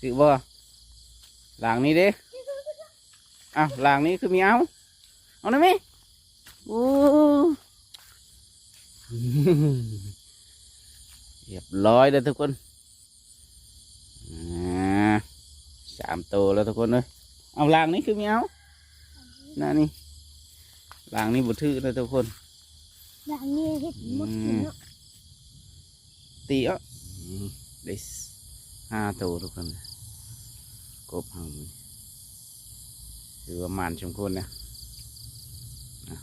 ถือบ่หลังนี้เด้อ้าวหลังนี้คือมีเอาเอาหน่อยไหมโอ้เรียบร้อยแล้วทุกคนอ่าสามตัวแล้วทุกคนเลยเอาหลังนี้คือมีเอาน่านี่หลังนี้บุถือแล้วทุกคนอย่างนี้เห็ดหมดกินเนาะตีอะได้ ห้าตัวทุกคนกบหางมันคือประมาณชมคนนะอะ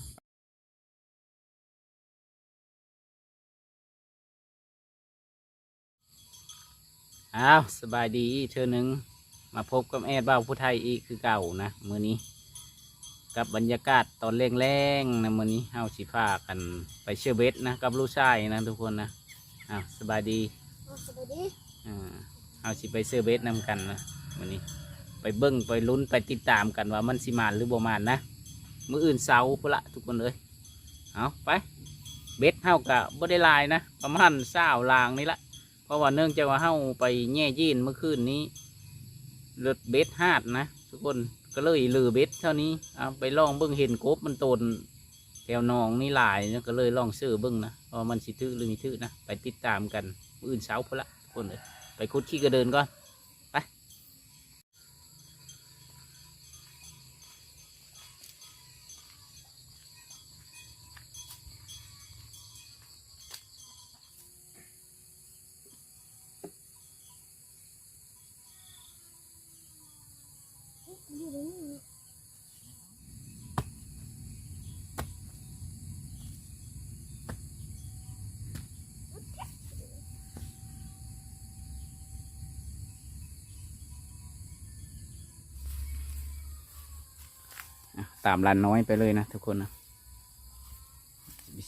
อ้าวสบายดีอีกเธอหนึ่งมาพบกับแอดบ้าวผู้ไทยอีกคือเก่านะมือนี้ กับบรรยากาศตอนแรงๆนะมือนี้เฮาสิพากันไปเชื่อเบ็ดนะ กับลูกชายนะทุกคนนะอ้าวสบายดีเอาสบายดีอ่า เอาสิไปเซื้อเบสนำกันนะวันนี้ไปเบิ้งไปลุ้นไปติดตามกันว่ามันสิมานหรือบ่มานนะมืออื่นเสาพุ่นละทุกคนเลยเอาไปเบสเฮากะบ่ได้ลายนะ ประมาณเศร้าลางนี่ละเพราะว่าเนื่องจากว่าเฮาไปแง่ยีนเมื่อคืนนี้เลือดเบสหาดนะ ทุกคนก็เลยลือเบสเท่านี้เอาไปลองเบิ้งเห็นกบมันตนแถวหนองนี่หลายนะก็เลยลองเซื้อเบิ้งนะว่ามันสิถือหรือม่ถือนะไปติดตามกันมืออื่นเสาพุ่นละทุกคนเลย ไปคุดขี้กระเดินก่อน ตามลานน้อยไปเลยนะทุกคนนะ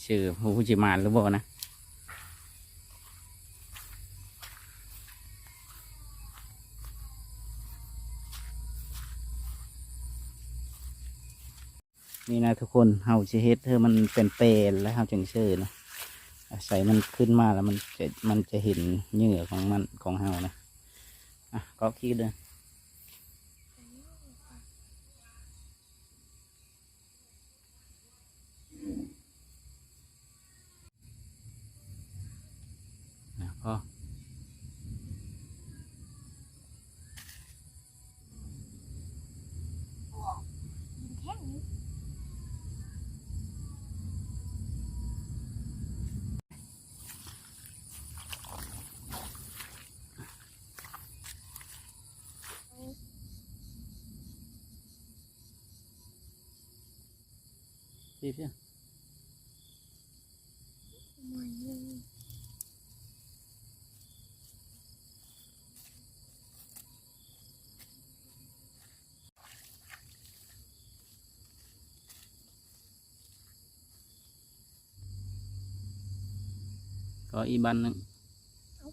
ชื่อผู้จิมานหรือเปล่านะนี่นะทุกคนเฮาจะเฮ็ดเธอมันเป็นเปลนแล้วเฮาจึงชื่อนะอาศัยมันขึ้นมาแล้วมันจะมันจะเห็นเหงื่อของมันของเฮานะอะก็คิดเลย นะพ่อ แท่งนี้ พี่พี่ มันยัง ก็อีบันหนึงเอา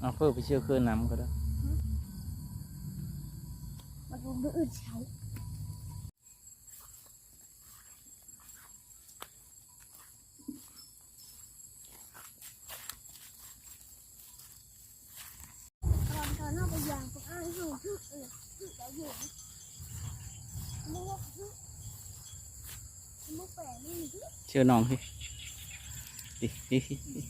เอาเพิ่มไปเชื่อเครื่องน้ำก็ได้ มันลงมืออื่นเช้าตอนตอนเอาไปยางตรงอ้างอยู่ที่เออที่ใจเย็นมุกมุกแปะนี่ที่ เชื่อน้องพี่ดิดิดิ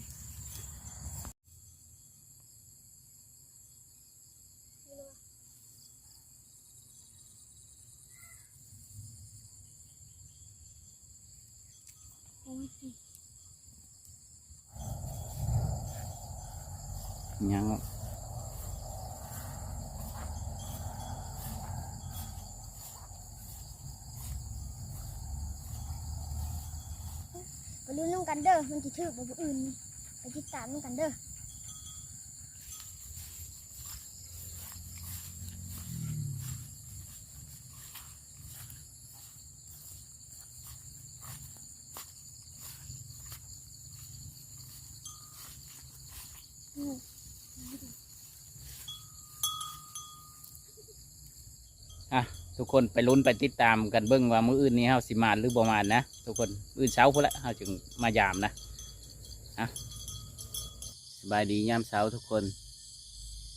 โอ้ย ยังอะ ไป ลุ้นน้ำกันเด้อมันจะถือไปผู้อื่นไปติดตามน้ำกันเด้อ ทุกคนไปลุ้นไปติดตามกันเบิ้งว่ามื้ออื่นนี้เฮาสิมาหรือบ่มานะ ทุกคนมื้อเช้าพุ่นละเฮาจึงมายามนะอะสบายดียามเช้าทุกคน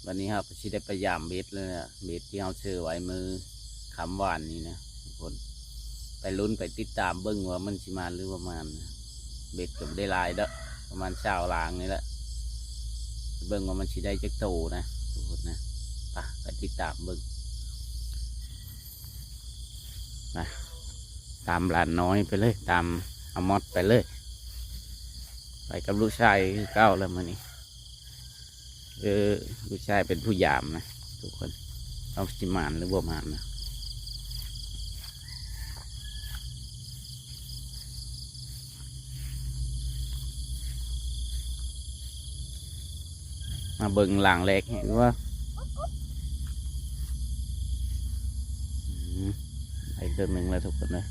วันนี้เฮาก็สิได้ไปยามเบ็ดเลยนะเบ็ดที่เฮาซื้อไว้มือคำหวานนี่นะทุกคน ไปลุ้นไปติดตามเบิ้งว่ามันสิมาหรือบ่มานะเบ็ดก็บ่ได้ลายเด้อประมาณเช้าลางนี่แหละเบิ้งว่ามันสิได้จักโตนะทุกคนนะไปไปติดตามเบิ้ง ตามหลานน้อยไปเลย ตามอมอดไปเลย ไปกับลูกชายเก้าแล้วมือนี้เออลูกชายเป็นผู้ยามนะ ทุกคนเอาสิมานหรือบ่มานนะมาเบิ่งหลังแรกเห็นว่าอืม ไอ้ ตัวหนึ่งแล้วทุกคนเลย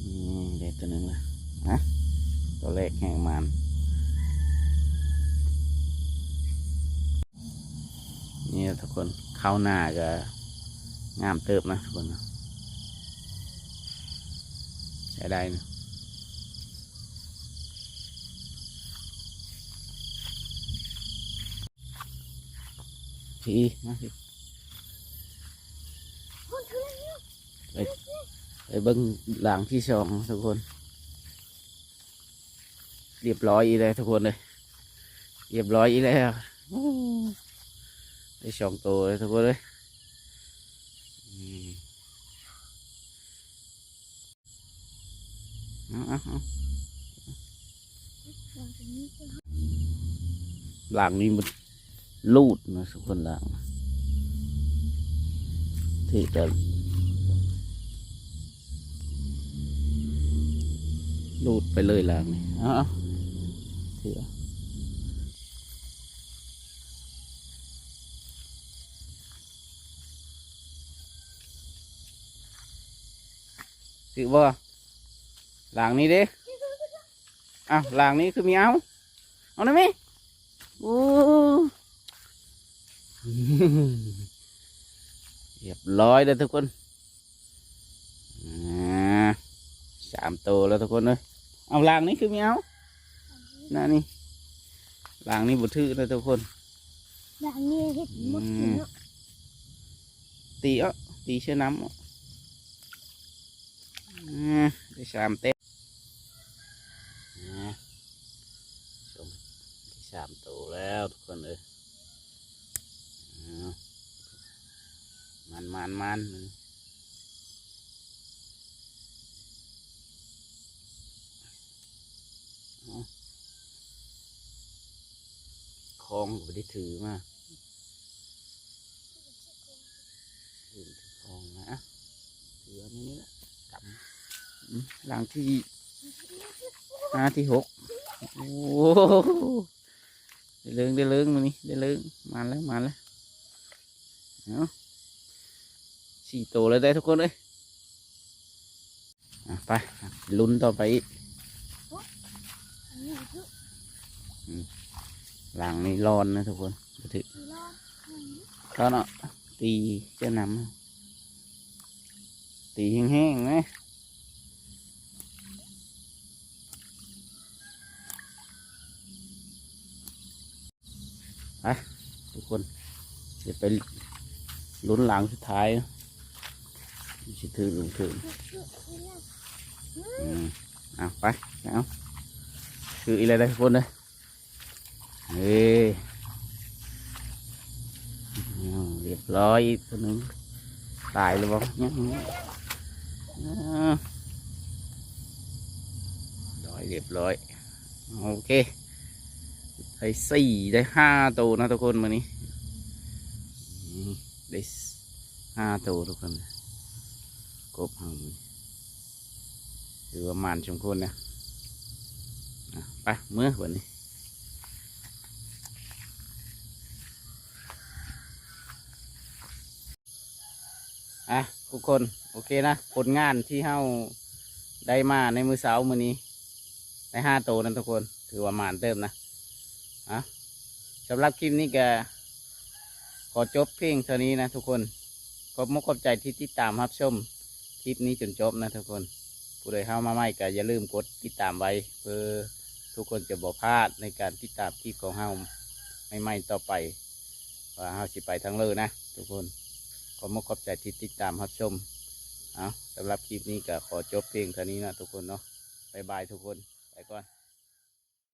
อืมได้ตัวหนึ่งแล้วนะตัวแรกแห่งมันนี่ทุกคนเข้าหน้าก็งามเติบนะทุกคนนะใช้ได้นะพี่มาพี่ คนเพื่อนเนี่ย ไปเบิ้งหลังที่สองทุกคน เรียบร้อยอีแล้วทุกคนเลยเรียบร้อยอีแล้วอู้ได้สองตัวเลยทุกคนเลยอืมเอาเอาเอาหลังจากนี้ก็หลังนี้มันลูดนะทุกคนหลังที่จะ ลูดไปเลยหลังนี้เอาเอาถือเอาถือบ่หลังนี้เด้อ้าวหลังนี้คือมีเอาเอาได้ไหมโอ้เรียบร้อยแล้วทุกคนอ่าสามตัวแล้วทุกคนเลย เอาลางนี้คือไม่เอาน่านี่ลางนี้บุทื่อแล้วทุกคนหลังนี้เห็ดหมดเลยเนาะตีเอะตีเชื่อน้ำอะอ่าได้สามเต็มอ่าชมได้สามตัวแล้วทุกคนเลยเอามันมันมันมันเอา คลองก็ไม่ได้ถือมาถือคลองนะถืออันนี้นี่แหละกำอืมหลังที่ห้าที่หกโอ้โหได้เลิงได้เลิงมานี่ได้เลิงมาแล้วมาแล้วเอาสี่ตัวเลยได้ทุกคนเลยอะไปลุ้นต่อไปอีกอันนี้คือ หลังนี้ร้อนนะทุกคนไปถึงสีรอเขาเนาะตีเจ้าน้ำตีแห้งๆนะไปทุกคนเดี๋ยวไปลุ้นหลังสุดท้ายสิถือหรือถือคือคือเนี่ยอืมเอาไปเอาคืออะไรได้ทุกคนเลย เฮ้ยเอาเรียบร้อยอีกตัวนึงตายเลยบ้างเนี่ยร้อยเรียบร้อย โอเคได้สี่ได้ห้าตัวนะทุกคนมานี้ได้ห้าตัวทุกคนกบหังถือว่ามันชมคนนะอะไปเมื่อวันนี้ อะทุกคนโอเคนะผลงานที่เฮาได้มาในมือเสามือนี้ได้ห้าโตนั่นทุกคน ถือว่าหมานเติมนะอะสำหรับคลิปนี้แกขอจบเพียงเท่านี้นะทุกคนขอบมุกขอบใจที่ติดตามรับชมคลิปนี้จนจบนะทุกคนผู้ใดเข้ามาใหม่ก็อย่าลืมกดติดตามไว้ เพื่อทุกคนจะบ่พลาดในการติดตามคลิปของเฮาใหม่ๆต่อไปว่าเฮาสิไปทางเลยนะ ทุกคน ขอมขอบใจที่ติดตามรับชมเอาสำหรับคลิปนี้ก็ขอจบเพียงเท่านี้นะทุกคนเนาะบายบายทุกคน ไปก่อน